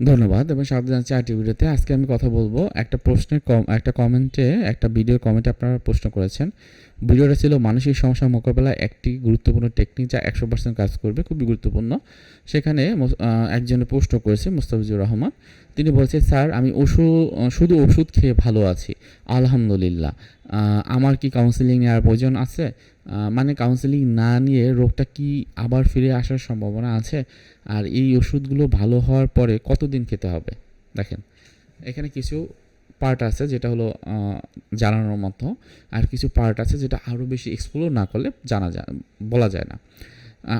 ধন্যবাদ এবং স্বাগত জানাচ্ছি আরটি ভিডিওতে। আজকে আমি কথা বলব একটা প্রশ্নের কম, একটা কমেন্টে, একটা ভিডিও কমেন্টে আপনারা প্রশ্ন করেছেন। ভিডিওটা ছিল মানসিক সমস্যা মোকাবেলায় একটি গুরুত্বপূর্ণ টেকনিক যা একশো পার্সেন্ট কাজ করবে, খুবই গুরুত্বপূর্ণ। সেখানে একজনে প্রশ্ন করেছে, মোস্তাফিজুর রহমান। তিনি বলছে, স্যার, আমি ওষুধ শুধু ওষুধ খেয়ে ভালো আছি। আলহামদুলিল্লাহ। আমার কি কাউন্সিলিং নেওয়ার প্রয়োজন আছে? মানে কাউন্সেলিং না নিয়ে রোগটা কি আবার ফিরে আসার সম্ভাবনা আছে? আর এই ওষুধগুলো ভালো হওয়ার পরে কতদিন খেতে হবে? দেখেন, এখানে কিছু পার্ট আছে যেটা হলো জানানোর মতো। আর কিছু পার্ট আছে যেটা আরও বেশি এক্সপ্লোর না করলে জানা যায়, বলা যায় না।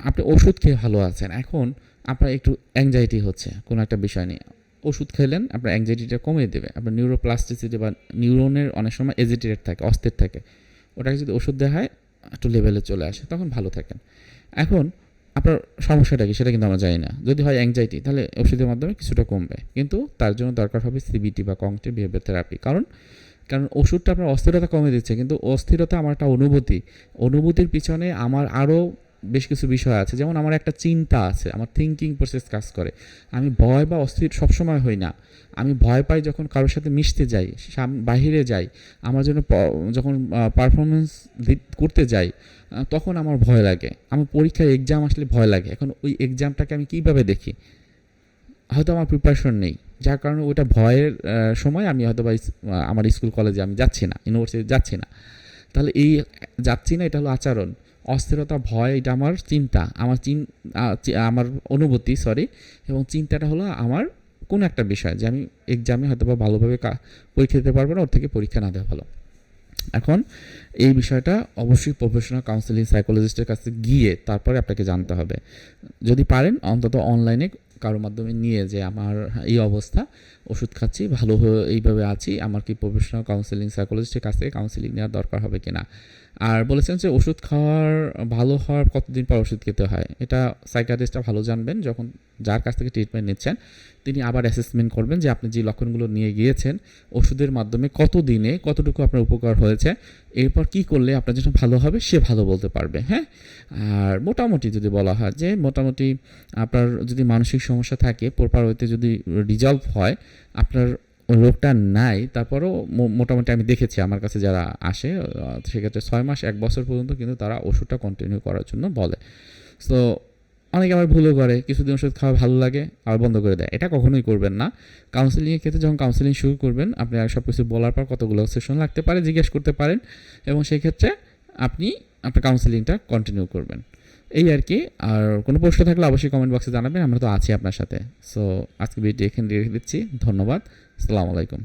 আপনি ওষুধ খেয়ে ভালো আছেন। এখন আপনার একটু অ্যাংজাইটি হচ্ছে কোনো একটা বিষয় নিয়ে। ওষুধ খেলেন, আপনার অ্যাংজাইটিটা কমিয়ে দেবে। আপনার নিউরোপ্লাস্টিসিটি বা নিউরনের অনেক সময় এজিটেটেড থাকে, অস্থির থাকে। ওটাকে যদি ওষুধ দেওয়া হয় একটু লেভেলে চলে আসে, তখন ভালো থাকেন। এখন আপনার সমস্যাটা কি সেটা কিন্তু আমরা জানি না। যদি হয় অ্যাংজাইটি তাহলে ওষুধের মাধ্যমে কিছুটা কমবে। কিন্তু তার জন্য দরকার হবে সিবিটি বা কংটিভ বিহেভিয়ার থেরাপি কারণ কারণ ওষুধটা আপনার অস্থিরতা কমে দিচ্ছে। কিন্তু অস্থিরতা আমার একটা অনুভূতি। অনুভূতির পিছনে আমার আরও বেশ কিছু বিষয় আছে। যেমন আমার একটা চিন্তা আছে, আমার থিঙ্কিং প্রসেস কাজ করে। আমি ভয় বা অস্থির সবসময় হই না। আমি ভয় পাই যখন কারোর সাথে মিশতে যাই বাহিরে যাই, আমার জন্য যখন পারফরমেন্স করতে যাই তখন আমার ভয় লাগে। আমার পরীক্ষায় এক্সাম আসলে ভয় লাগে। এখন ওই এক্সামটাকে আমি কীভাবে দেখি? হয়তো আমার প্রিপারেশন নেই। যার কারণে ওইটা ভয়ের সময় আমি হয়তো বা আমার স্কুল কলেজে আমি যাচ্ছি না ইউনিভার্সিটি যাচ্ছি না। তাহলে এই যাচ্ছি না, এটা হলো আচরণ। অস্থিরতা, ভয়, এটা আমার চিন্তা। আমার চিন আমার অনুভূতি সরি এবং চিন্তাটা হলো আমার কোনো একটা বিষয় যে আমি এক্সামে হয়তো বা ভালোভাবে পরীক্ষা দিতে পারব না, ওর থেকে পরীক্ষা না দেওয়া ভালো। এখন এই বিষয়টা অবশ্যই প্রফেশনাল কাউন্সিলিং সাইকোলজিস্টের কাছে গিয়ে তারপরে আপনাকে জানতে হবে। যদি পারেন, অন্তত অনলাইনে কারোর মাধ্যমে নিয়ে যে আমার এই অবস্থা। ওষুধ খাচ্ছি, ভালো হয়ে এইভাবে আছি। আমার কি প্রফেশনাল কাউন্সিলিং সাইকোলজিস্টের কাছ থেকে কাউন্সিলিং নেওয়ার দরকার হবে কিনা? আর বলেছেন যে ওষুধ খাওয়ার, ভালো হওয়ার কতদিন পর ওষুধ খেতে হয়? এটা সাইকাটিস্টটা ভালো জানবেন, যখন যার কাছ থেকে ট্রিটমেন্ট নিচ্ছেন, তিনি আবার অ্যাসেসমেন্ট করবেন যে আপনি যে লক্ষণগুলো নিয়ে গিয়েছেন, ওষুধের মাধ্যমে কত দিনে কতটুকু আপনার উপকার হয়েছে, এরপর কি করলে আপনার জন্য ভালো হবে, সে ভালো বলতে পারবে হ্যাঁ? আর মোটামুটি যদি বলা হয় যে মোটামুটি আপনার যদি মানসিক সমস্যা থাকে, প্রপার ওয়েতে যদি রিজলভ হয় আপনার রোগটা নাই, তারপরেও মোটামুটি আমি দেখেছি আমার কাছে যারা আসে সেক্ষেত্রে ছয় মাস, এক বছর পর্যন্ত কিন্তু তারা ওষুধটা কন্টিনিউ করার জন্য বলে। সো অনেকে আবার ভুলও করে, কিছুদিন ওষুধ খাওয়া ভালো লাগে আর বন্ধ করে দেয়। এটা কখনোই করবেন না। কাউন্সিলিংয়ের ক্ষেত্রে যখন কাউন্সিলিং শুরু করবেন, আপনি সব কিছু বলার পর কতগুলো সেশন লাগতে পারে, জিজ্ঞেস করতে পারেন এবং সেই ক্ষেত্রে আপনি আপনার কাউন্সিলিংটা কন্টিনিউ করবেন। এই আর কি। আর কোনো প্রশ্ন থাকলে অবশ্যই কমেন্ট বক্সে জানাবেন, আমরা তো আছি আপনার সাথে। সো আজকে ভিডিও এখানে রেখে দিচ্ছি, ধন্যবাদ, আসসালামু আলাইকুম।